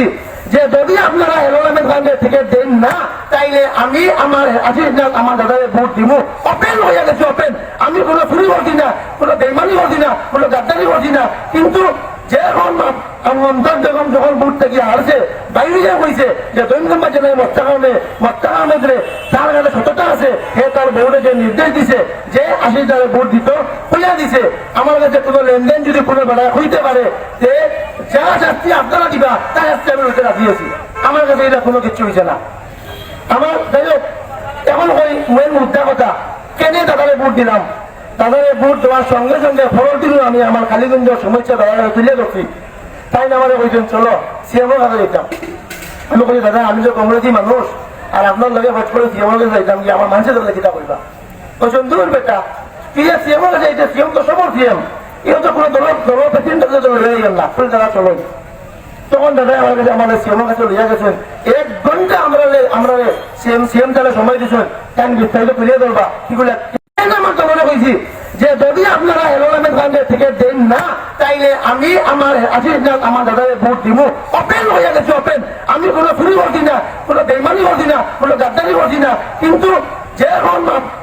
কইছি যে যদি আপনারা এলোলামের গান্ধে থেকে দেন না, তাইলে আমি আমার আশিস নাথ আমার দাদারে ভোট দিব ওপেন হয়ে গেছে ওপেন আমি কোনো চুরি করছি না, কোনো বেমানি করছি না, কোনো গাদ্দারি করছি না। কিন্তু যে এখন মমতাজ বেগম যখন ভোট থেকে হারছে বাইরে যা কইছে যে দৈনন্দিন বাজে মস্তা কামে মস্তা কামে তার কাছে সততা আছে, হে তার বউরে যে নির্দেশ দিছে, যে আশিস দারে ভোট দিত হইয়া দিছে। আমার কাছে কোনো লেনদেন যদি কোনো বেড়া হইতে পারে যে যা শাস্তি আপনারা দিবা তার শাস্তি আমি রাজি আছি আমার কাছে এটা কোনো কিছু হয়েছে না। আমার যাই হোক এখন ওই মেন মুদ্রা কথা, কেনে দাদারে ভোট দিলাম? দাদারে ভোট দেওয়ার সঙ্গে সঙ্গে ফরল দিল আমি, আমার কালীগঞ্জ সমস্যা দাদা তুলে ধরছি। তাই না আমার কইছেন, চলো সিএমও কাছে যেতাম আমি কই দাদা, আমি তো কংগ্রেসি মানুষ, আর আপনার লগে ভোট করে সিএমও কাছে যাইতাম কি আমার মানুষের দলে কিতা করবা কইছেন দূর বেটা যে সিএমও কাছে এটা সিএম তো সবর সিএম এও তো কোনো দল দল প্রেসিডেন্ট দল রয়ে গেল না ফুল দাদা চলো। তখন দাদা আমার কাছে আমাদের সিএম কাছে লইয়া গেছেন। এক ঘণ্টা আমরা আমরা সিএম সিএম তাহলে সময় দিছেন। কেন বিস্তারিত তুলিয়ে ধরবা কি বলে আমার তো কইছি যে যদি আপনারা এলোলামের গান্ধে থেকে দেন না, তাইলে আমি আমার আশিস নাথ আমার দাদারে ভোট দিব ওপেন হয়ে গেছে ওপেন আমি কোনো চুরি করছি না, কোনো বেমানি করছি না, কোনো গাদ্দারি করছি না। কিন্তু যে এখন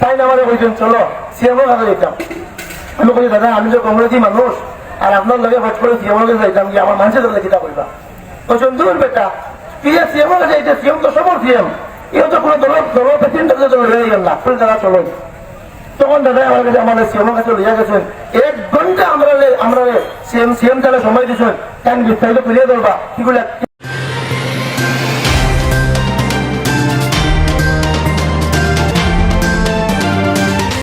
তাই না আমার কইছেন, চলো সিএমও যেতাম আমি কই দাদা, আমি তো কংগ্রেসি মানুষ, আর আপনার লগে ভোট করে সিএমও যাইতাম কি আমার মানুষের দলে কিতা করবা কইছেন দূর বেটা যে সিএমও কাছে সিএম তো সবর সিএম এও তো কোনো দল দল প্রেসিডেন্ট রয়ে গেল না। ফুল দাদা, চলো। তখন দাদা আমার কাছে, আমাদের সিএম কাছে লইয়া গেছেন। এক ঘণ্টা আমরা আমরা সিএম সিএম তাহলে সময় দিছেন। কেন বিস্তারিত তুলিয়ে ধরবা। কি বলে